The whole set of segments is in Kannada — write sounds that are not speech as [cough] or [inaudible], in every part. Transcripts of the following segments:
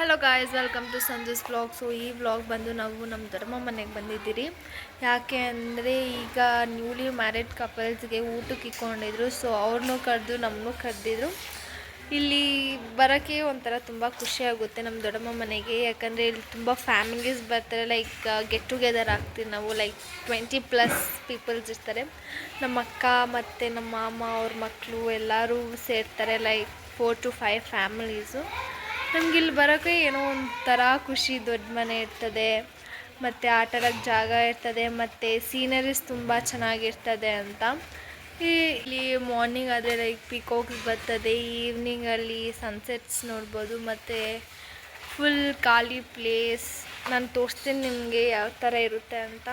Hello guys welcome to Sanju's vlog so ಈ ವ್ಲಾಗ್ ಬಂದು ನಾವು ನಮ್ಮ ಧರ್ಮ ಮನೆಗೆ ಬಂದಿದ್ದೀರಿ. ಯಾಕೆ ಅಂದರೆ ಈಗ ನ್ಯೂಲಿ ಮ್ಯಾರಿಡ್ ಕಪಲ್ಸ್ಗೆ ಊಟಕ್ಕೆ ಇಕ್ಕೊಂಡಿದ್ರು. ಸೊ ಅವ್ರನ್ನೂ ಕರೆದು ನಮ್ಮನ್ನೂ ಕರೆದಿದ್ರು. ಇಲ್ಲಿ ಬರೋಕ್ಕೆ ಒಂಥರ ತುಂಬ ಖುಷಿ ಆಗುತ್ತೆ ನಮ್ಮ ದೊಡ್ಡಮ್ಮ ಮನೆಗೆ. ಯಾಕಂದರೆ ಇಲ್ಲಿ ತುಂಬ ಫ್ಯಾಮಿಲೀಸ್ ಬರ್ತಾರೆ. ಲೈಕ್ ಗೆಟ್ ಟುಗೆದರ್ ಆಗ್ತೀವಿ ನಾವು. ಲೈಕ್ ಟ್ವೆಂಟಿ ಪ್ಲಸ್ ಪೀಪಲ್ಸ್ ಇರ್ತಾರೆ. ನಮ್ಮ ಅಕ್ಕ ಮತ್ತು ನಮ್ಮ ಮಾಮ, ಅವ್ರ ಮಕ್ಕಳು ಎಲ್ಲರೂ ಸೇರ್ತಾರೆ. Like four to five families ನಮ್ಗೆ ಇಲ್ಲಿ ಬರೋಕ್ಕೆ ಏನೋ ಒಂಥರ ಖುಷಿ, ದೊಡ್ಡ ಮನೆ ಇರ್ತದೆ, ಮತ್ತು ಆಟ ಆಡೋಕ್ಕೆ ಜಾಗ ಇರ್ತದೆ, ಮತ್ತು ಸೀನರೀಸ್ ತುಂಬ ಚೆನ್ನಾಗಿರ್ತದೆ ಅಂತ. ಇಲ್ಲಿ ಮಾರ್ನಿಂಗ್ ಆದರೆ ಲೈಕ್ ಪಿಕೋಕ್ ಬರ್ತದೆ ಈವ್ನಿಂಗಲ್ಲಿ ಸನ್ಸೆಟ್ಸ್ ನೋಡ್ಬೋದು, ಮತ್ತು ಫುಲ್ ಖಾಲಿ ಪ್ಲೇಸ್ ನಾನು ತೋರಿಸ್ತೀನಿ ನಿಮಗೆ ಯಾವ ಥರ ಇರುತ್ತೆ ಅಂತ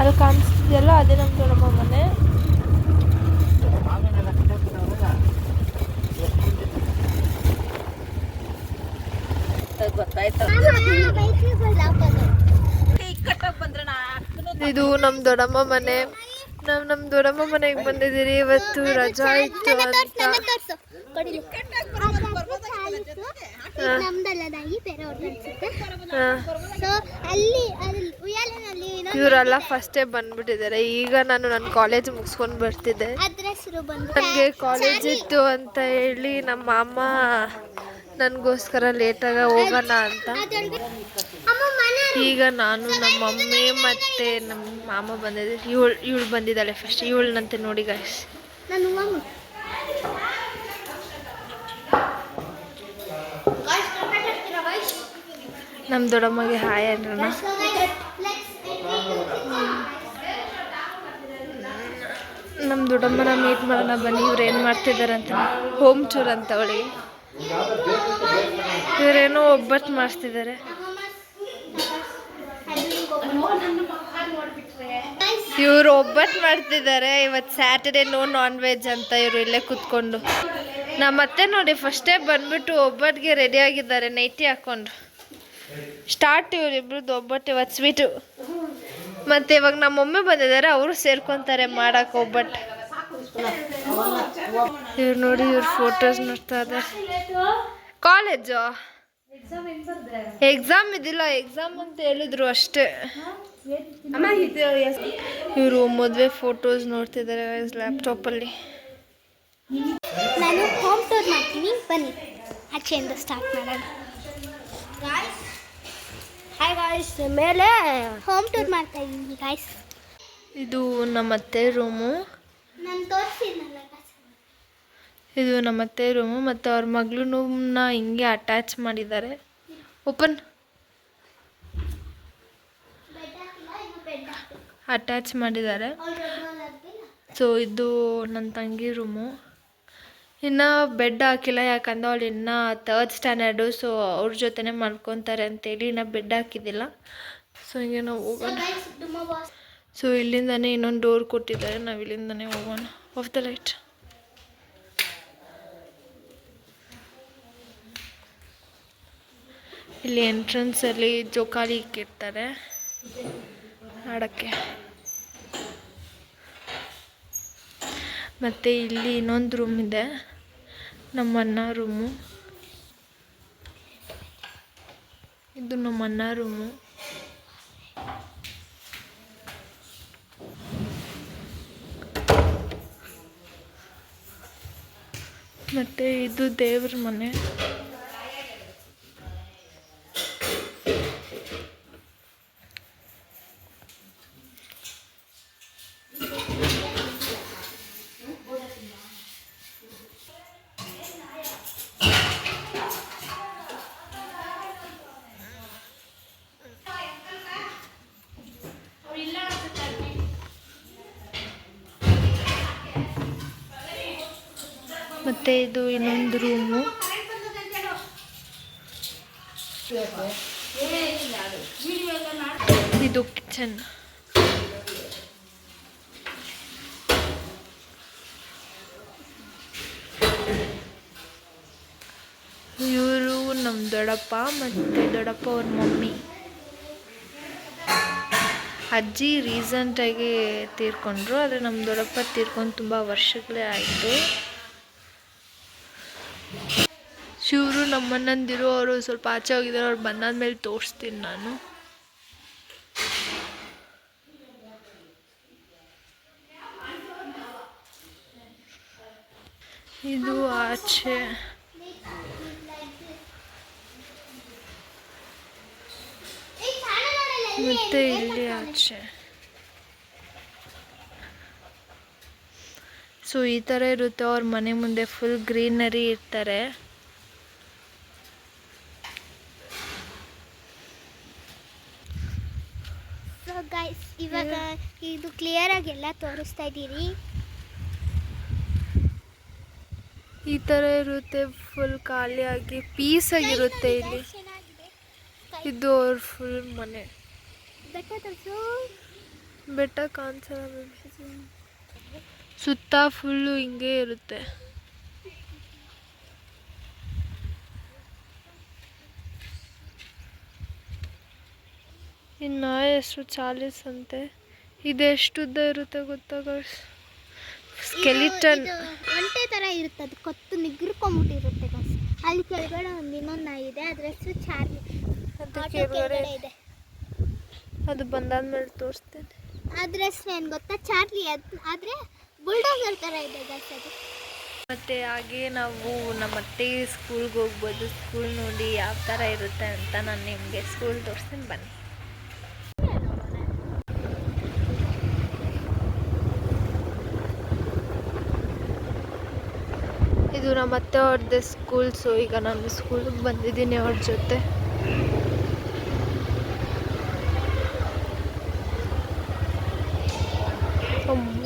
ಅಲ್ಲಿ ಕಾಣಿಸ್ತಿದೆಯಲ್ಲ ಅದೇ ನಮ್ಮ ದೊಡ್ಡಮ್ಮ ಮನೆ. ಇದು ನಮ್ಮ ದೊಡ್ಡಮ್ಮ ಮನೆ. ನಾವು ನಮ್ಮ ದೊಡ್ಡಮ್ಮ ಮನೆಗೆ ಬಂದಿದ್ದೀರಿ ಇವತ್ತು ರಜಾ ಇತ್ತು ಅಂತ. ನಮ್ದಲ್ಲದಾಗಿ ಬೇರೆ. ಸೊ ಅಲ್ಲಿ ಉಯ್ಯಾಲೆನಲ್ಲಿ ಇವರೆಲ್ಲ ಫಸ್ಟೇ ಬಂದ್ಬಿಟ್ಟಿದ್ದಾರೆ. ಈಗ ನಾನು ನನ್ನ ಕಾಲೇಜ್ ಮುಗಿಸ್ಕೊಂಡು ಬರ್ತಿದ್ದೆ. ನನಗೆ ಕಾಲೇಜ್ ಇತ್ತು ಅಂತ ಹೇಳಿ ನಮ್ಮ ಅಮ್ಮ ನನಗೋಸ್ಕರ ಲೇಟಾಗ ಹೋಗೋಣ ಅಂತ. ಈಗ ನಾನು ನಮ್ಮ ಮಮ್ಮಿ ಮತ್ತು ನಮ್ಮ ಮಾಮ ಬಂದಿದ್ದೆ ಇವಳು ಇವಳು ಬಂದಿದ್ದಾಳೆ ಫಸ್ಟ್ ಇವಳನ್ನಂತೆ ನೋಡಿ ಗಾಯ್ಸ್ ನಾನು ಮಮ್ಮಿ ನಮ್ಮ ದೊಡ್ಡಮ್ಮಗೆ ಹಾಯ್ ಅನ್ನೋಣ ನಮ್ಮ ದೊಡ್ಡಮ್ಮನ ಮೀಟ್ ಮಾಡೋಣ ಬನ್ನಿ, ಇವ್ರು ಏನು ಮಾಡ್ತಿದ್ದಾರೆ ಅಂತ. ಹೋಮ್ ಟೂರ್ ಅಂತ ಅವಳಿಗೆ ಇವರೇನೋ ಒಬ್ಬಟ್ಟು ಮಾಡಿಸ್ತಿದ್ದಾರೆ ಇವರು ಒಬ್ಬಟ್ಟು ಮಾಡ್ತಿದ್ದಾರೆ ಇವತ್ತು ಸ್ಯಾಟರ್ಡೆ ನೋ ನಾನ್ ವೆಜ್ ಅಂತ ಇವರು ಇಲ್ಲೇ ಕೂತ್ಕೊಂಡು. ನಮ್ಮ ಅತ್ತೆ ನೋಡಿ ಫಸ್ಟೇ ಬಂದ್ಬಿಟ್ಟು ಒಬ್ಬಟ್ಟಿಗೆ ರೆಡಿ ಆಗಿದ್ದಾರೆ ನೈಟಿ ಹಾಕ್ಕೊಂಡು ಸ್ಟಾರ್ಟ್ ಇವರಿಬ್ರದ್ದು ಒಬ್ಬಟ್ಟು ಇವತ್ತು ಸ್ವೀಟು ಮತ್ತು ಇವಾಗ ನಮ್ಮ ಮಮ್ಮಿ ಬಂದಿದ್ದಾರೆ ಅವರು ಸೇರ್ಕೊತಾರೆ ಮಾಡೋಕೆ ಒಬ್ಬಟ್ಟು ಇವ್ರು ನೋಡಿ, ಇವ್ರ ಫೋಟೋಸ್ ನೋಡ್ತಾ ಇದ್ದಾರೆ ಕಾಲೇಜು ಎಕ್ಸಾಮ್ ಇದಿಲ್ಲ ಎಕ್ಸಾಮ್ ಅಂತ ಹೇಳಿದ್ರು ಅಷ್ಟೇ. ಇವರು ಮದುವೆ ಫೋಟೋಸ್ ನೋಡ್ತಿದ್ದಾರೆ ಲ್ಯಾಪ್ಟಾಪಲ್ಲಿ ನಾನು ಹೋಮ್ ಟೂರ್ ಮಾಡ್ತೀನಿ. ಬನ್ನಿ. ಆಚೆಯಿಂದ ಸ್ಟಾರ್ಟ್ ಮಾಡೋಣ. ಹಾಯ್ ಗಾಯ್ಸ್ ಮೇಲೆ ಹೋಮ್ ಟೂರ್ ಮಾಡ್ತಾ ಇದ್ದೀನಿ ಗಾಯ್ಸ್ ಇದು ನಮ್ಮ ಅತ್ತೆ ರೂಮು. ನಾನು ತೋರಿಸಿದ್ನಲ್ಲ ಇದು ನಮ್ಮ ಅತ್ತೆ ರೂಮು ಮತ್ತು ಅವ್ರ ಮಗಳೂ ಹಿಂಗೆ ಅಟ್ಯಾಚ್ ಮಾಡಿದ್ದಾರೆ. ಓಪನ್ ಅಟ್ಯಾಚ್ ಮಾಡಿದ್ದಾರೆ. ಸೊ ಇದು ನನ್ನ ತಂಗಿ ರೂಮು. ಇನ್ನು ಬೆಡ್ ಹಾಕಿಲ್ಲ, ಯಾಕಂದ್ರೆ ಅವಳು ಇನ್ನು ಥರ್ಡ್ ಸ್ಟ್ಯಾಂಡರ್ಡು ಸೊ ಅವ್ರ ಜೊತೆನೇ ಮಲ್ಕೊತಾರೆ ಅಂತೇಳಿ ಇನ್ನು ಬೆಡ್ ಹಾಕಿದ್ದಿಲ್ಲ. ಸೊ ಹಿಂಗೆ ನಾವು ಹೋಗೋಣ. ಸೊ ಇಲ್ಲಿಂದನೇ ಇನ್ನೊಂದು ಡೋರ್ ಕೊಟ್ಟಿದ್ದಾರೆ, ನಾವು ಇಲ್ಲಿಂದನೇ ಹೋಗೋಣ. ಆಫ್ ದ ಲೈಟ್ ಇಲ್ಲಿ ಎಂಟ್ರೆನ್ಸಲ್ಲಿ ಜೋಕಾಲಿ ಇಕ್ಕಿರ್ತಾರೆ. ಆಡೋಕ್ಕೆ. ಮತ್ತು ಇಲ್ಲಿ ಇನ್ನೊಂದು ರೂಮ್ ಇದೆ. ನಮ್ಮ ಅಣ್ಣ ರೂಮು. ಇದು ನಮ್ಮ ಅಣ್ಣ ರೂಮು. ಮತ್ತು ಇದು ದೇವ್ರ ಮನೆ. ಮತ್ತು ಇದು ಇನ್ನೊಂದು ರೂಮು ಇದು ಕಿಚನ್ ಇವರು ನಮ್ಮ ದೊಡ್ಡಪ್ಪ ಮತ್ತು ದೊಡ್ಡಪ್ಪ ಅವ್ರ ಮಮ್ಮಿ. ಅಜ್ಜಿ ರೀಸೆಂಟಾಗಿ ತೀರ್ಕೊಂಡ್ರು, ಆದರೆ ನಮ್ಮ ದೊಡ್ಡಪ್ಪ ತೀರ್ಕೊಂಡು ತುಂಬ ವರ್ಷಗಳೇ ಆಯಿತು. ಶಿವರು ನಮ್ಮನ್ನಂದಿರು, ಅವರು ಸ್ವಲ್ಪ ಆಚೆ ಹೋಗಿದ್ದಾರೆ, ಅವ್ರು ಬಂದಾದ್ಮೇಲೆ ತೋರಿಸ್ತೀನಿ ನಾನು. ಇದು ಆಚೆ. ಮತ್ತೆ ಇಲ್ಲಿ ಆಚೆ. ಸೊ ಈ ಥರ ಇರುತ್ತೆ. ಅವ್ರ ಮನೆ ಮುಂದೆ ಫುಲ್ ಗ್ರೀನರಿ ಇರ್ತಾರೆ ಸೊ ಗೈಸ್ ಇವಾಗ ಇದು ಕ್ಲಿಯರ್ ಆಗಿ ಎಲ್ಲ ತೋರಿಸ್ತಾ ಇದ್ದೀರಿ ಈ ಥರ ಇರುತ್ತೆ ಫುಲ್ ಖಾಲಿಯಾಗಿ ಪೀಸಾಗಿರುತ್ತೆ ಇಲ್ಲಿ ಚೆನ್ನಾಗಿದೆ ಇದು ಅವ್ರ ಫುಲ್ ಮನೆ ಬೆಟ್ಟ ತೋರಿಸು ಬೆಟ್ಟ ಕಾಣಿಸಲ್ಲ ಸುತ್ತ ಫುಲ್ಲು ಹಿಂಗೆ ಇರುತ್ತೆ ಇನ್ನು ಎಷ್ಟು ಚಾಲೀಸ್ ಅಂತೆ ಇದೆಷ್ಟು ಉದ್ದ ಇರುತ್ತೆ ಗೊತ್ತಾಗ ಸ್ಕೆಲಿಟನ್ ಒಂಟೆ ಥರ ಇರುತ್ತೆ ಅದು ಕೊತ್ತು ನಿಗ್ರಕೊಂಬಿಟ್ಟಿರುತ್ತೆ ಗೈಸ್ ಅಲ್ಲಿ ಕೆಳಗಡೆ ಒಂದು ಇನ್ನೊಂದು ನಾಯಿ ಇದೆ ಅದ್ರ ಹೆಸರು ಚಾರ್ಲಿ. ಇದೆ. ಅದು ಬಂದಾದ್ಮೇಲೆ ತೋರಿಸ್ತೇನೆ. ಅದ್ರ ಹೆಸರು ಏನು ಗೊತ್ತಾ? ಚಾರ್ಲಿ ಅದು ಆದರೆ ಬುಲ್ಡೋಸರ್ ಥರ ಇದೆ ಗೈಸ್ ಅದು. ಮತ್ತು ಹಾಗೆ ನಾವು ನಮ್ಮ ಅತ್ತೆ ಸ್ಕೂಲ್ಗೆ ಹೋಗ್ಬೋದು ಸ್ಕೂಲ್ ನೋಡಿ ಯಾವ ಥರ ಇರುತ್ತೆ ಅಂತ ನಾನು ನಿಮಗೆ ಸ್ಕೂಲ್ ತೋರಿಸ್ತೀನಿ ಬನ್ನಿ. ಇದು ನಮ್ಮ ಅತ್ತೆ ಅವ್ರದ್ದೇ ಸ್ಕೂಲ್ ಸೊ ಈಗ ನಾನು ಸ್ಕೂಲಿಗೆ ಬಂದಿದ್ದೀನಿ ಅವ್ರ ಜೊತೆ. ಅಮ್ಮ.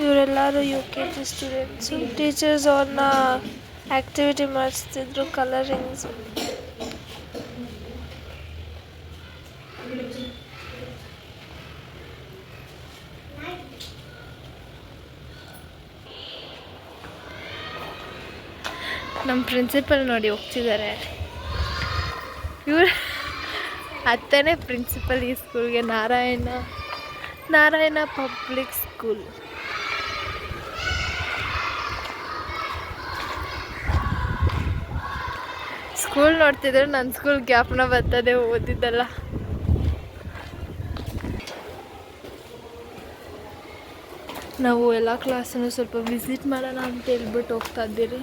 ಇವರೆಲ್ಲರೂ U K G students teachers ಅವ್ರನ್ನ ಆ್ಯಕ್ಟಿವಿಟಿ ಮಾಡಿಸ್ತಿದ್ರು ಕಲರಿಂಗ್ಸ್ ನಮ್ಮ ಪ್ರಿನ್ಸಿಪಲ್ ನೋಡಿ ಹೋಗ್ತಿದ್ದಾರೆ ಇವರು ಅತ್ತನೇ ಪ್ರಿನ್ಸಿಪಲ್ ಈ ಸ್ಕೂಲ್ಗೆ Narayana. Narayana public school school ನೋಡ್ತಿದ್ರೆ ನನ್ನ ಸ್ಕೂಲ್ ಜ್ಞಾಪನ ಬರ್ತದೆ ಓದಿದ್ದಲ್ಲ. ನಾವು ಎಲ್ಲ ಕ್ಲಾಸನ್ನು ಸ್ವಲ್ಪ ವಿಸಿಟ್ ಮಾಡೋಣ ಅಂತ ಹೇಳ್ಬಿಟ್ಟು ಹೋಗ್ತಾ ಇದ್ದೀರಿ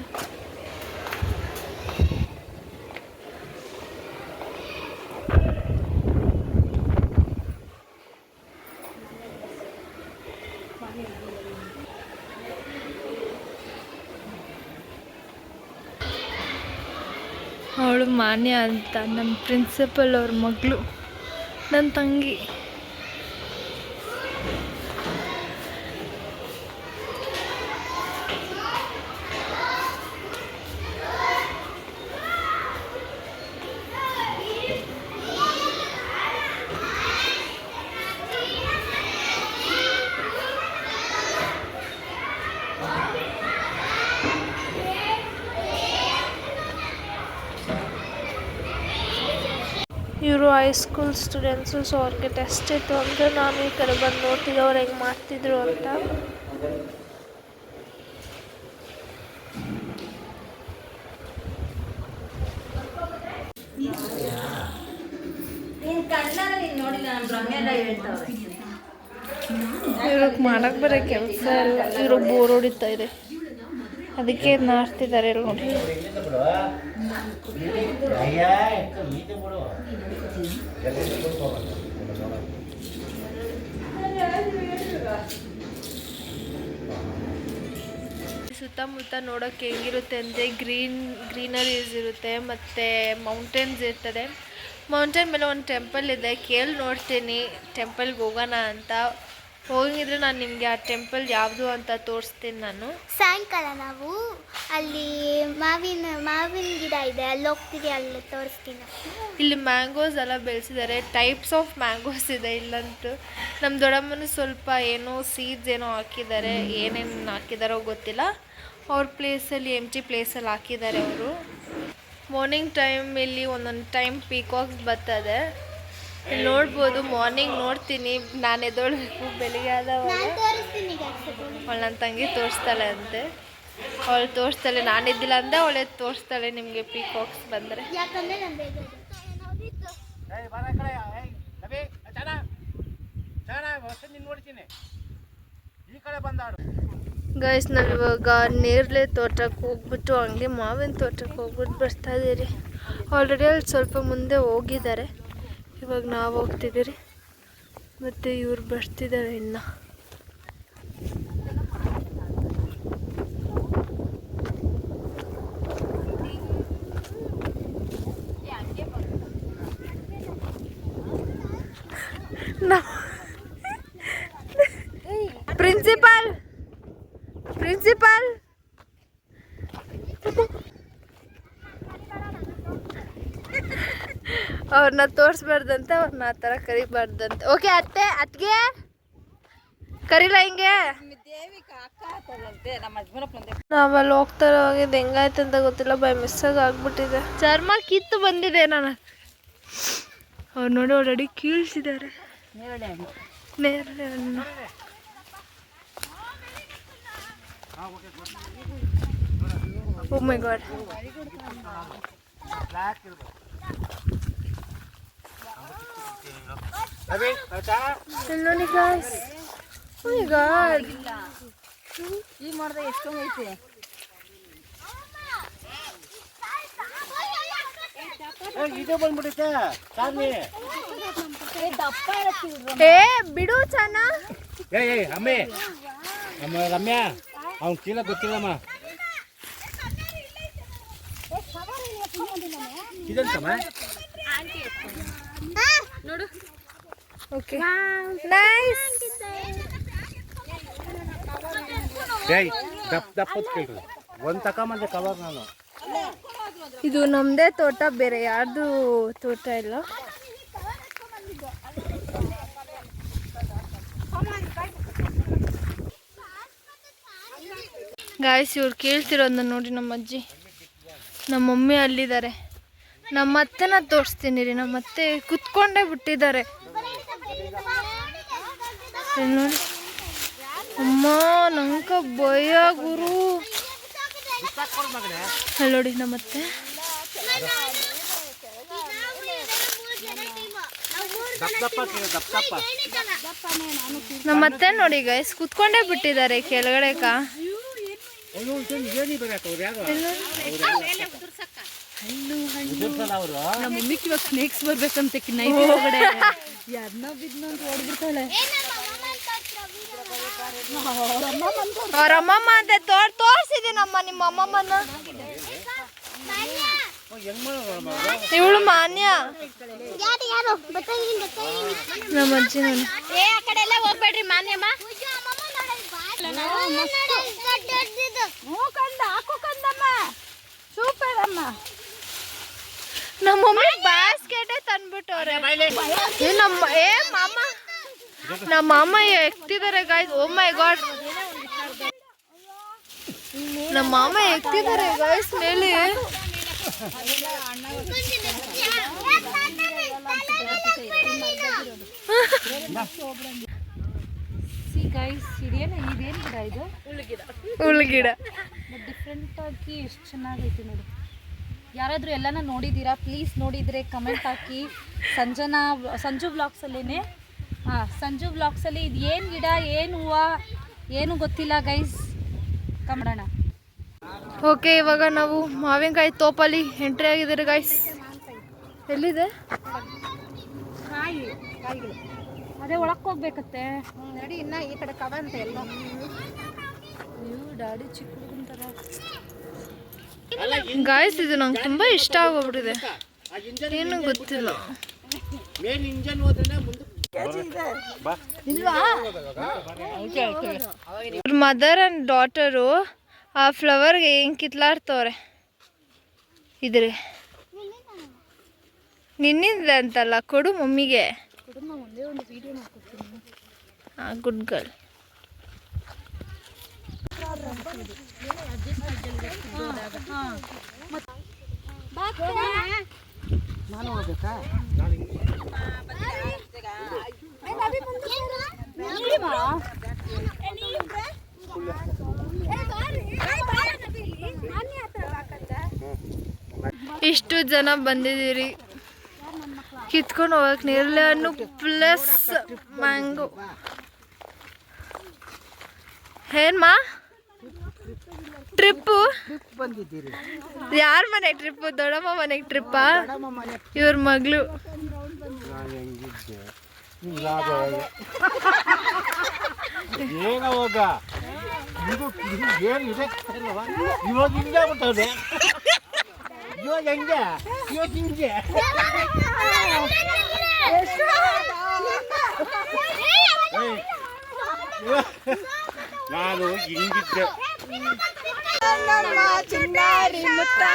ಅವಳು ಮಾನ್ಯ ಅಂತ ನಮ್ಮ ಪ್ರಿನ್ಸಿಪಲ್ ಅವ್ರ ಮಗಳು ನನ್ನ ತಂಗಿ ಇವರು ಹೈಸ್ಕೂಲ್ ಸ್ಟೂಡೆಂಟ್ಸು ಸೊ ಅವ್ರಿಗೆ ಟೆಸ್ಟ್ ಇತ್ತು ಅಂದರೆ ನಾನು ಈ ಕಡೆ ಬಂದು ನೋಡ್ತಿದ್ದೆ ಅವ್ರು ಹೆಂಗೆ ಮಾಡ್ತಿದ್ರು ಅಂತ. ಇವ್ರಿಗೆ ಮಾಡಕ್ಕೆ ಬರೋ ಕೆಲಸ ಇಲ್ಲ ಇವ್ರಿಗೆ ಬೋರ್ ಹೊಡಿತಾ ಇದೆ. ಅದಕ್ಕೆ ನಾಡ್ತಿದ್ದಾರೆ ನೋಡಿ. ಸುತ್ತಮುತ್ತ ನೋಡೋಕ್ಕೆ ಹೆಂಗಿರುತ್ತೆ ಅಂದರೆ ಗ್ರೀನ್, ಗ್ರೀನರೀಸ್ ಇರುತ್ತೆ, ಮತ್ತು ಮೌಂಟೇನ್ಸ್ ಇರ್ತದೆ. ಮೌಂಟೇನ್ ಮೇಲೆ ಒಂದು ಟೆಂಪಲ್ ಇದೆ. ಕೇಳಿ ನೋಡ್ತೀನಿ. ಟೆಂಪಲ್ಗೆ ಹೋಗೋಣ ಅಂತ. ಹೋಗಿದ್ರೆ ನಾನು ನಿಮಗೆ ಆ ಟೆಂಪಲ್ ಯಾವುದು ಅಂತ ತೋರಿಸ್ತೀನಿ ನಾನು. ಸಾಯಂಕಾಲ ನಾವು ಅಲ್ಲಿ ಮಾವಿನ ಮಾವಿನ ಗಿಡ ಇದೆ ಅಲ್ಲಿ ಹೋಗ್ತೀವಿ ಅಲ್ಲಿ ತೋರಿಸ್ತೀನಿ ಇಲ್ಲಿ ಮ್ಯಾಂಗೋಸ್ ಎಲ್ಲ ಬೆಳೆಸಿದ್ದಾರೆ. ಟೈಪ್ಸ್ ಆಫ್ ಮ್ಯಾಂಗೋಸ್ ಇದೆ ಇಲ್ಲಂತೂ. ನಮ್ಮ ದೊಡ್ಡಮ್ಮನ ಸ್ವಲ್ಪ ಏನೋ ಸೀಡ್ಸ್ ಏನೋ ಹಾಕಿದ್ದಾರೆ. ಏನೇನು ಹಾಕಿದಾರೋ ಗೊತ್ತಿಲ್ಲ. ಅವ್ರ ಪ್ಲೇಸಲ್ಲಿ ಎಂ ಟಿ ಪ್ಲೇಸಲ್ಲಿ ಹಾಕಿದ್ದಾರೆ ಅವರು. ಮಾರ್ನಿಂಗ್ ಟೈಮ್ ಇಲ್ಲಿ ಒಂದೊಂದು ಟೈಮ್ ಪೀಕಾಕ್ಸ್ ಬರ್ತದೆ. ನೋಡ್ಬೋದು ಮಾರ್ನಿಂಗ್ ನೋಡ್ತೀನಿ. ನಾನು ಎದೋಳು ಬೆಳಿಗ್ಗೆ ಆದವಾಗ. ನಾನು ತೋರಿಸ್ತೀನಿ ಅವಳು ನನ್ನ ತಂಗಿ ತೋರಿಸ್ತಾಳೆ ಅಂತೆ. ಅವಳು ತೋರಿಸ್ತಾಳೆ ನಾನಿದ್ದಿಲ್ಲ ಅಂದೆ ಅವಳೆ ತೋರಿಸ್ತಾಳೆ ನಿಮಗೆ ಪೀಕಾಕ್ಸ್ ಬಂದರೆ. ಗೈಸ್ ನಾವಿವಾಗ ನೇರಳೆ ತೋಟಕ್ಕೆ ಹೋಗ್ಬಿಟ್ಟು ಹಂಗೆ ಮಾವಿನ ತೋಟಕ್ಕೆ ಹೋಗ್ಬಿಟ್ಟು ಬರ್ತಾ ಇದ್ದೀರಿ ಆಲ್ರೆಡಿ ಅಲ್ಲಿ ಸ್ವಲ್ಪ ಮುಂದೆ ಹೋಗಿದ್ದಾರೆ. ಇವಾಗ ನಾವು ಹೋಗ್ತಿದ್ದೀರಿ. ಮತ್ತು ಇವ್ರು ಬರ್ತಿದ್ದಾರೆ ಇನ್ನು. ಪ್ರಿನ್ಸಿಪಾಲ್ ಪ್ರಿನ್ಸಿಪಾಲ್ ಅವ್ರನ್ನ ತೋರಿಸ್ಬಾರ್ದಂತೆ ಅವ್ರನ್ನ ಆ ಥರ ಕರಿಬಾರ್ದಂತ. ಓಕೆ, ಅತ್ತೆ ಅತ್ಗೆ ಕರಿಲ್ಲ ಹಿಂಗೆ? ನಾವಲ್ಲಿ ಹೋಗ್ತಾ ಹೋಗಿದ್ದು ಹೆಂಗಾಯ್ತು ಅಂತ ಗೊತ್ತಿಲ್ಲ, ಬೈ ಮಿಸ್ಸಾಗಿ ಆಗ್ಬಿಟ್ಟಿದೆ. ಚರ್ಮ ಕಿತ್ತು ಬಂದಿದೆ ನಾನು. ಅವ್ರು ನೋಡಿ ಆಲ್ರೆಡಿ ಕೀಳ್ಸಿದ್ದಾರೆ. ನೇರಳೆ ಓ ಮೈ ಗಾಡ್ ನೋಡಿ ಗಾಯ್ಸ್ ಓ ಮೈ ಗಾಡ್ ಈ ಮಾಡ್ದೆ ಎಷ್ಟೊಂದು ಐತೆ ಇದು ಬಂದ್ಬಿಟ್ಟೈತೆ ಚಾರ್ಲಿ ಏ ಬಿಡು ಚನ್ನ. ಏ ಏ ಅಮ್ಮೆ. ನಮ್ಮ ರಮ್ಯಾ ಅವ್ನ ಚೀಲ ಗೊತ್ತಿಲ್ಲಮ್ಮ. ಇದಂತಮ್ಮ? ಓಕೆ ನೈಸ್ ಏಯ್ ದಪ್ಪ ದಪ್ಪ ಕೇಳ್ರಿ. ಒಂದು ತಕೊಂಬಂದೆ ಕವರ್ ನಾನು. ಇದು ನಮ್ಮದೇ ತೋಟ ಬೇರೆ ಯಾರ್ದು ತೋಟ ಇಲ್ಲ. ಗಾಯಸ್ ಇವ್ರು ಕೇಳ್ತಿರೋದನ್ನ ನೋಡಿ ನಮ್ಮ ಅಜ್ಜಿ ನಮ್ಮ ಮಮ್ಮಿ ಅಲ್ಲಿದ್ದಾರೆ. ನಮ್ಮ ಅತ್ತೆನ ತೋರಿಸ್ತೀನಿ ರೀ ನಮ್ಮ ಅತ್ತೆ ಕುತ್ಕೊಂಡೇ ಬಿಟ್ಟಿದ್ದಾರೆ. ನೋಡಿ. ಅಮ್ಮ ನಂಕ ಭಯ ಗುರು. ಅಲ್ಲಿ ನೋಡಿ ನಮ್ಮ ಅತ್ತೆ ದಪ್ಪ ದಪ್ಪ ಕೇಳು ದಪ್ಪ ದಪ್ಪ ನಮ್ಮ ಅತ್ತೆ ನೋಡಿ ಗೈಸ್ ಕುತ್ಕೊಂಡೇ ಬಿಟ್ಟಿದ್ದಾರೆ ಕೆಳಗಡೆ ಉದುರ್ಸಲ್ಲ ನಮ್ಮ ಮಮ್ಮಿಗೆ ಇವಾಗ ಸ್ನೇಕ್ಸ್ ಬರ್ಬೇಕಂತ ನೈಟ್ ಒಳಗಡೆ [laughs] ಯಾರನ್ನ ಬಿದ್ನು ಅಂತ ಓಡ್ಬಿಡ್ತಾಳೆ ಅವ್ರ ಅಮ್ಮಮ್ಮ ಅಂತ ತೋರ್ ತೋರ್ಸಿದೀನಮ್ಮ ನಿಮ್ಮ ಅಮ್ಮಮ್ಮನ. ಇವಳು ಮಾನ್ಯ. ನಮ್ಮ ಅಜ್ಜಿ ಏ ಆ ಕಡೆ ಎಲ್ಲ ಹೋಗ್ಬೇಡ್ರಿ ಮಾನ್ಯಮ್ಮ. ಹ್ಞೂ ಕಂದ ಹಾಕು ಕಂದಮ್ಮ ಸೂಪರ್ ಅಮ್ಮ ನಮ್ಮ ಮಮ್ಮಿ ಬಾಸ್ಕೆಟೇ ತಂದ್ಬಿಟ್ಟವ್ರೆ ನಮ್ಮ ಏ ಮಾಮ. ನಮ್ಮ ಮಾಮ ಎಕ್ತಿದ್ದಾರೆ ಗಾಯ್ಸ್ ಓ ಮೈ ಗಾಡ್ ನಮ್ಮ ಮಾಮ ಎಕ್ತಿದ್ದಾರೆ ಗಾಯ್ಸ್ ಮೇಲೆ. ಹುಲ್ಗಿಡ ಡಿಫ್ರೆಂಟ್ ಆಗಿ ಎಷ್ಟು ಚೆನ್ನಾಗೈತೆ ನೋಡಿ. ಯಾರಾದರೂ ಎಲ್ಲನ ನೋಡಿದ್ದೀರಾ? ಪ್ಲೀಸ್ ನೋಡಿದರೆ ಕಮೆಂಟ್ ಹಾಕಿ. ಸಂಜನಾ ಸಂಜು ಬ್ಲಾಗ್ಸಲ್ಲೇನೆ ಹಾಂ ಸಂಜು ಅಲ್ಲಿ ಇದು ಏನು ಗಿಡ ಏನು ಹೂವು ಏನು ಗೊತ್ತಿಲ್ಲ ಗೈಸ್ ಕಮಡೋಣ ಓಕೆ ಇವಾಗ ನಾವು ಮಾವಿನಕಾಯಿ ತೋಪಲ್ಲಿ ಎಂಟ್ರಿ ಆಗಿದ್ದೀರಿ ಗೈಸ್ ಎಲ್ಲಿದೆ? ಕಾಯಿ ಕಾಯಿಗಳು. ಅದೇ ಒಳಕ್ಕೆ ಹೋಗ್ಬೇಕತ್ತೆ. ನಡಿ ಇನ್ನ ಈ ಕಡೆ ಕವ ಅಂತ ಎಲ್ಲ. ಅಯ್ಯೋ ಡ್ಯಾಡಿ ಚಿಕ್ಕ ಹುಡುಗಂತರ ಗಾಯ್ಸ್ ಇದು ನಂಗೆ ತುಂಬಾ ಇಷ್ಟ ಆಗೋಗ್ಬಿಟ್ಟಿದೆ. ಏನು ಗೊತ್ತಿಲ್ಲ. ಮೇನ್ ಇಂಜನ್ ಹೋದ್ರೆ ಮುಂದೆ ಮದರ್ ಅಂಡ್ ಡಾಟರು ಆ ಫ್ಲವರ್ಗೆ ಹೆಂಗೆ ಕಿತ್ಲಾಡ್ತವ್ರೆ? ಇದ್ರೆ. ನಿನ್ನಿಂದ ಅಂತಲ್ಲ ಕೊಡು ಮಮ್ಮಿಗೆ. ಹಾಂ ಗುಡ್ ಗರ್ಲ್ ನಾನು ಹೋಗ್ಬೇಕಾ? ಇಷ್ಟು ಜನ ಬಂದಿದ್ದೀರಿ. ಕಿತ್ಕೊಂಡು ಹೋಗಕ್ಕೆ ನೇರಳೆ ಹಣ್ಣು ಪ್ಲಸ್ ಮ್ಯಾಂಗೋ. ಏನ್ಮಾ? ಟ್ರಿಪ್ಪು ಬಂದಿದ್ದೀರಿ. ಯಾರ ಮನೆಗೆ ಟ್ರಿಪ್ ದೊಡ್ಡಮ್ಮ ಮನೆಗೆ ಟ್ರಿಪ್ಪಾ ಇವ್ರ ಮಗಳು. ನಾನು ಹೆಂಗಿದ್ದೆ? ಹಿಂಗಾಗ ಏನ ಹೋಗ. ಇದು ಇದು ಏನು ಇದೆ? ಅಲ್ವಾ? ಇವಾಗ ಹಿಂಗೆ ಆಗ್ಬಿಟ್ಟವ್ರೆ. ಇವಾಗ ಹೆಂಗೆ? ಇವಾಗ ಹಿಂಗೆ? ಏಯ್, ಇವಾಗ ನಾನು ಹಿಂಗಿದ್ದೆ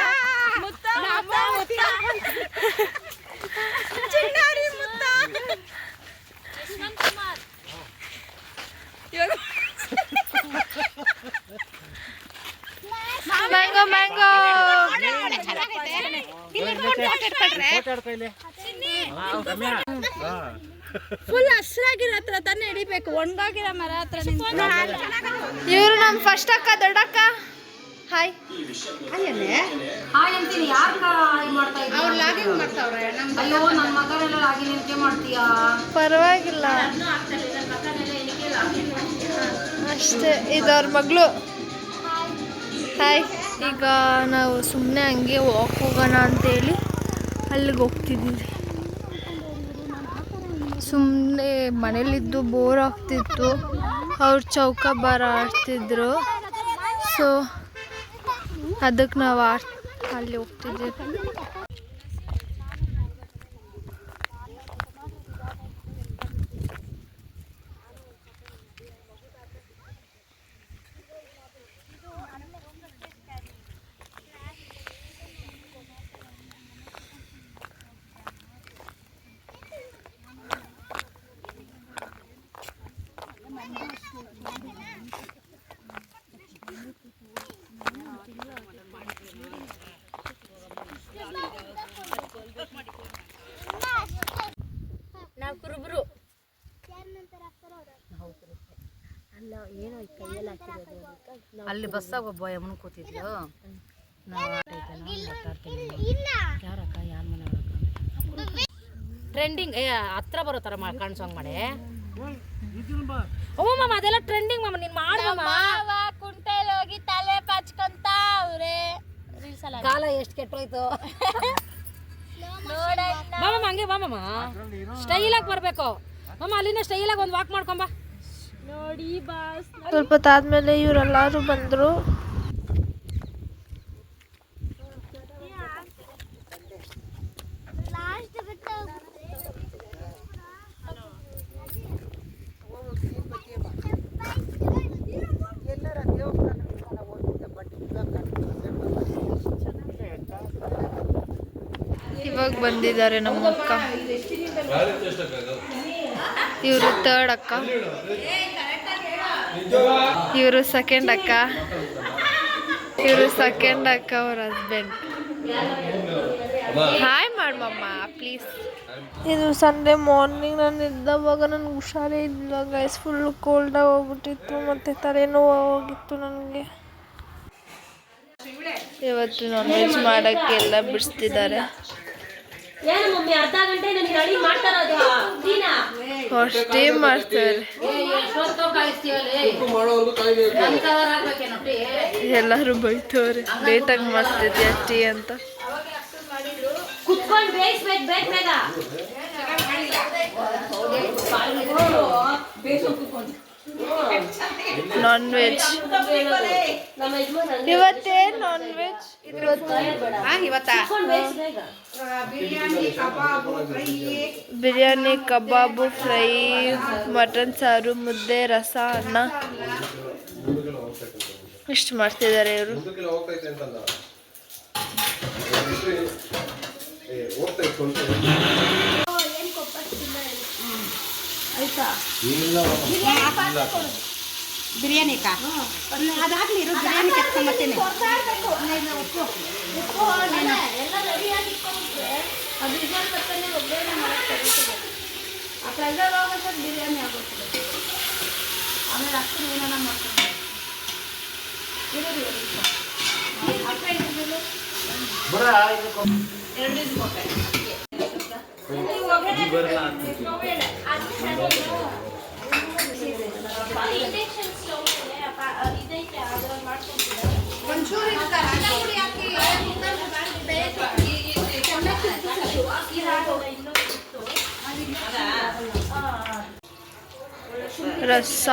ಮ್ಯಾಂಗೋ ಮ್ಯಾಂಗೋ ಫೋಟೋ ಹಿಡ್ಕೊ ಇಲ್ಲಿ. ರಮ್ಯಾ ಹಾ. ಫುಲ್ ಹಸಿರಾಗಿರೋ ಹತ್ರ ತಾನೇ ಹಿಡಿಬೇಕು. ಒಣಗಾಗಿರೋ ಮರ ಹತ್ರ ಇವರು ನಮ್ಮ ಫಸ್ಟ್ ಅಕ್ಕ ದೊಡ್ಡಕ್ಕ ಹಾಯ್ ಹಾಯ್ ಅಂತೀನಿ. ಯಾರು ಮಾಡ್ತಾ ನಮ್ಮ ಅಯ್ಯೋ ನನ್ನ ಮಗನೆಲ್ಲ ಲಾಗಿನ್ ನಿಂಕೆ ಮಾಡ್ತೀಯಾ? ಪರವಾಗಿಲ್ಲ. ಅಷ್ಟೇ. ಇದವ್ರ ಮಗಳು. ಹಾಯ್ ಈಗ ನಾವು ಸುಮ್ಮನೆ ಹಂಗೆ ವಾಕ್ ಹೋಗೋಣ ಅಂತೇಳಿ ಅಲ್ಲಿಗೆ ಹೋಗ್ತಿದ್ದೀವಿ. ಸುಮ್ಮನೆ ಮನೇಲಿದ್ದು ಬೋರ್ ಆಗ್ತಿತ್ತು. ಅವ್ರು ಚೌಕ ಬಾರ ಆಡ್ತಿದ್ರು. ಸೊ ಅದಕ್ಕೆ ನಾವು ಆಡ್ ಅಲ್ಲಿ ಹೋಗ್ತಿದ್ದೀವಿ ನಾವು ಕುರುಬರು ಅಲ್ಲಿ ಬಸ್ಸಾಗ ಒಬ್ಬ ಯಮನ್ ಕೂತಿದ್ಲು. ಯಾರಕ್ಕ ಯಾರ ಮನೆ ಟ್ರೆಂಡಿಂಗ್ ಏ ಹತ್ರ ಬರೋ ಥರ ಮಾ ಕಾಣಿಸೋಂಗ್ ಮಾಡಿ. ಓ ಮಾಮ ಅದೆಲ್ಲ ಟ್ರೆಂಡಿಂಗ್ ಮಾಮ ನೀನು ಮಾಡಮ್ಮ ಕುಂಟೆಲ್ ಹೋಗಿ ತಲೆ ಪಚ್ಕೊಂತ ಅವ್ರೆ. ಕಾಲ ಎಷ್ಟು ಕೆಟ್ಟೋಯ್ತು. ಮಾಮ ಹಂಗೆ ಬಾ ಮಾಮ. ಸ್ಟೈಲಾಗಿ ಬರಬೇಕು. ಮಾಮ ಅಲ್ಲಿನ ಸ್ಟೈಲಾಗಿ ಒಂದು ವಾಕ್ ಮಾಡ್ಕೊಂಬಾ ಸ್ವಲ್ಪ ಹೊತ್ತಾದ್ಮೇಲೆ ಇವರೆಲ್ಲರೂ ಬಂದರು. ಲಾಸ್ಟ್ ಬಿಟ್ಟು ಇವಾಗ ಬಂದಿದ್ದಾರೆ ನಮ್ಮ ಅಕ್ಕ. ಇವರು ತರ್ಡ್ ಅಕ್ಕ. ಇವರು ಸೆಕೆಂಡ್ ಅಕ್ಕ. ಇವರು ಸೆಕೆಂಡ್ ಅಕ್ಕ ಅವ್ರ ಹಸ್ಬೆಂಡ್ ಹಾಯ್ ಮಾಡಮ್ಮ ಪ್ಲೀಸ್ ಇದು ಸಂಡೇ ಮಾರ್ನಿಂಗ್ ನಾನು ಇದ್ದವಾಗ ನನಗೆ ಹುಷಾರೇ ಇದ್ದಿಲ್ಲ ಗೈಸ್ ಫುಲ್ ಕೋಲ್ಡಾಗಿ ಹೋಗ್ಬಿಟ್ಟಿತ್ತು ಮತ್ತು ತಲೆನೋವು ಹೋಗಿತ್ತು ನನಗೆ. ಇವತ್ತು ನಾನ್ ವೆಜ್ ಮಾಡೋಕ್ಕೆಲ್ಲ ಬಿಡಿಸ್ತಿದ್ದಾರೆ. ಏನು ಮಮ್ಮಿ ಅರ್ಧ ಗಂಟೆ ನನಗೆ ರೆಡಿ ಮಾಡ್ತಾರದು ಅಷ್ಟೇ ಮಾಡ್ತಾರೆ. ಎಲ್ಲರೂ ಬೈತವ್ರಿ. ಲೇಟಾಗಿ ಮಾಡ್ತಿದ್ಯಾ ಟೀ ಅಂತ? ಕುತ್ಕೊಂಡು ಬೇಯಿಸ್ಬೇಕು ಬೇಗ ಬೇಗ. ನಾನ್ ವೆಜ್ ಇವತ್ತೇ ನಾನ್ ವೆಜ್ ಬಿರಿಯಾನಿ ಕಬಾಬು ಫ್ರೈ ಮಟನ್ ಸಾರು ಮುದ್ದೆ ರಸ ಅನ್ನ. ಇಷ್ಟು ಮಾಡ್ತಿದ್ದಾರೆ ಇವರು. ಮುಂದಕ್ಕೆಲ್ಲ ಹೋಗ್ತೈತೆ ಅಂತಂದ ಏ ಹೋಗ್ತೈತೆ ಸ್ವಲ್ಪ ಬಿರಿಯಾನಿ ಕಾ ಅದಾಗ್ಲಿ ಇರು ಬಿರಿಯಾನಿ ಕೆತ್ಕೊಂಬತ್ತೀನಿ ರಸ.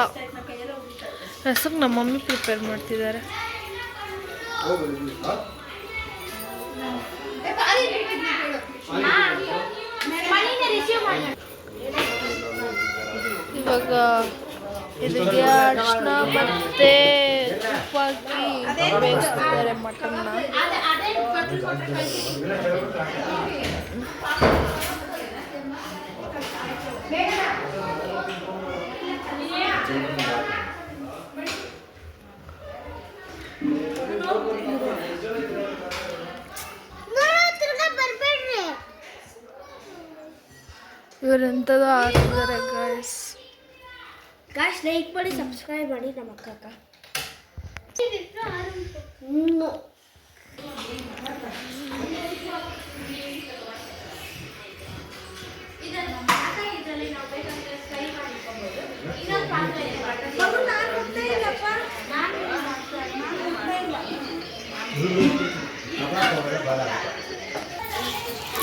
ರಸಕ್ಕೆ ನಮ್ಮ ಮಮ್ಮಿ ಪ್ರಿಪೇರ್ ಮಾಡ್ತಿದ್ದಾರೆ ಇವಾಗ ಇದಕ್ಕೆ ಅರಿಶಿನ ಮತ್ತೆ ಉಪ್ಪಾಕಿ ಬೇಯಿಸ್ತಿದ್ದಾರೆ ಮಟನ್ನ ಬರ್ಬೇಡ್ರಿ ಇವರೆಂಥದ್ದು ಹಾಕಿದ್ದಾರೆ ಗಾಯ್ಸ್ guys like ಮಾಡಿ ಸಬ್ಸ್ಕ್ರೈಬ್ ಮಾಡಿ ನಮ್ಮ ಅಕ್ಕ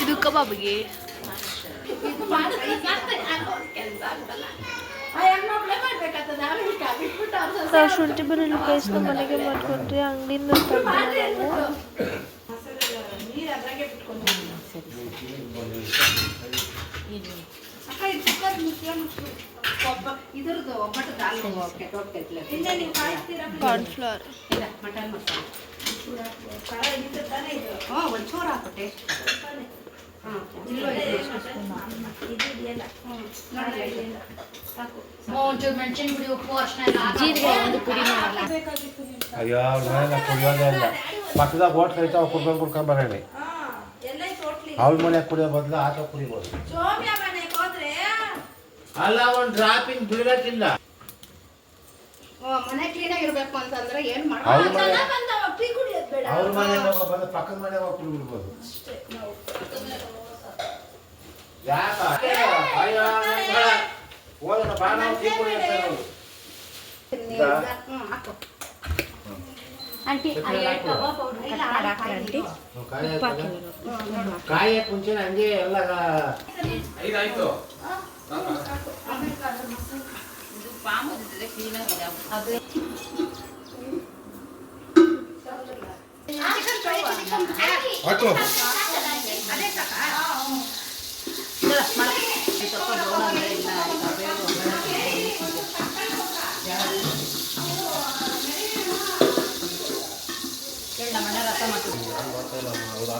ಇದು ಕಬಾಬಿಗೆ. ನಾವು ಶುಂಠಿ ಬೆಳ್ಳುಳ್ಳಿ ಪೇಸ್ಟ್ನ ಮನೆಗೆ ಮಾಡ್ಕೊಂಡ್ರಿ ಅಂಗಡಿಯಿಂದ ಕಾರ್ನ್ಫ್ಲವರ್ ಮಟನ್ ಮಸಾಲ. ಒಂಚೂರು ಹಾಕು ಟೇಸ್ಟ್ ಅಯ್ಯೋ ಮನೆಯಲ್ಲ ಕುಡಿಯೋದೇ ಇಲ್ಲ. ಪಕ್ಕದಾಗ ಹೋಟ್ಲ್ ಐತೆ ಅವ್ರು ಕುಡ್ಕೊಂಡು ಕುಡ್ಕೊಂಡು ಬರೋಣ. ಅವ್ರ ಮನೆ ಕುಡಿಯೋ ಬದಲು ಆಟೋ ಕುಡಿಬೋದು. ಅಲ್ಲ ಒಂದು ಡ್ರಾಪಿಂಗ್ ಬಿಡೋಕ್ಕಿಲ್ಲ ಮನೆ ಕ್ಲೀನಾಗಿ ಇರಬೇಕು ಅಂತಂದ್ರೆ ಏನು ಅವ್ರ ಮನೆ ಬೇಡ. ಅವ್ರ ಬಂದು ಪಕ್ಕದ ಮನೆಗೆ ಹೋಗಿ ಕುಡಿಬಿಡ್ಬೋದು ಯಾಕ ಅಯ್ಯೋ ನನ್ ಮಗ. ಹೋಗೋಣ ಬಾ ನಾವು ಟೀ ಕುಡಿಯೋಕೆ ಹೋಗೋದು. ಹ್ಞೂ ಹಾಕು ಆಂಟಿ ಆಂಟಿ ಕಾಯಿ ಹಾಕೋದು. ಕಾಯಿ ಹಾಕ್ ಮುಂಚೆನೆ ಹಂಗೆ ಎಲ್ಲ ಐದಾಯ್ತು ಹಾಕು ಈಗ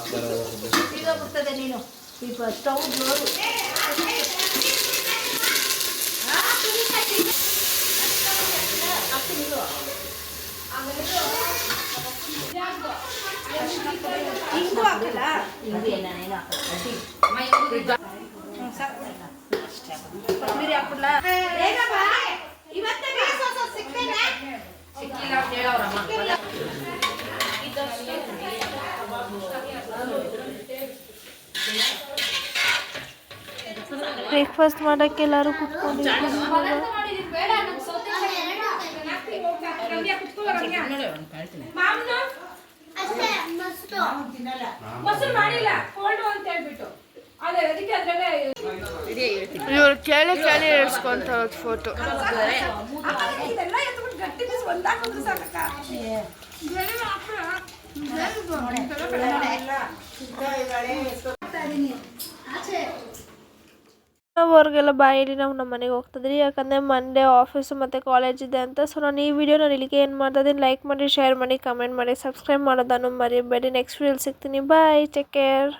ಬರ್ತದೆ ನೀನು. ಈಗ ಸ್ಟವ್ ಜೋರು ಹಿಂಗೂ ಹಾಕಲ್ಲ? ಕೊತ್ತಂಬರಿ ಹಾಕ್ಬಿಡ್ಲಾ? ಬೇಗ ಬಾ ಇವತ್ತೇ ಸಿಗ್ತೇನೆ ಬ್ರೇಕ್ಫಾಸ್ಟ್ ಮಾಡೋಕ್ಕೆ ಎಲ್ಲರೂ ಕುತ್ಕೊಂಡಿದ್ದೀವಿ ಇವಾಗ ಅಷ್ಟೇ ಮಸ್ತು. ಮೊಸರು ಮಾಡಿಲ್ಲ ಕೋಲ್ಡು ಅಂತ ಹೇಳ್ಬಿಟ್ಟು. ಅದೇ ಅದಕ್ಕೆ ಅದ್ರಲ್ಲೇ ಇವ್ರು ಕೇಳಿ ಕೇಳಿ ಇಳಿಸ್ಕೊಂತ ಫೋಟೋ ಇದೆಲ್ಲ ಅವ್ರಿಗೆಲ್ಲ ಬಾಯಲ್ಲಿ ನಾವು ನಮ್ಮ ಮನೆಗೆ ಹೋಗ್ತದ್ರಿ. ಯಾಕಂದರೆ ಮಂಡೆ ಆಫೀಸು ಮತ್ತು ಕಾಲೇಜ್ ಇದೆ ಅಂತ. ಸೊ ನಾನು ಈ ವಿಡಿಯೋ ನಾನು ಇಲ್ಲಿಗೆ ಏನು ಮಾಡ್ತಾ ಲೈಕ್ ಮಾಡಿ ಶೇರ್ ಮಾಡಿ ಕಮೆಂಟ್ ಮಾಡಿ ಸಬ್ಸ್ಕ್ರೈಬ್ ಮಾಡೋದನ್ನು ಮರಿಬೇಡಿ. ನೆಕ್ಸ್ಟ್ ವಿಡಿಯೋಲಿ ಸಿಗ್ತೀನಿ. Bye take care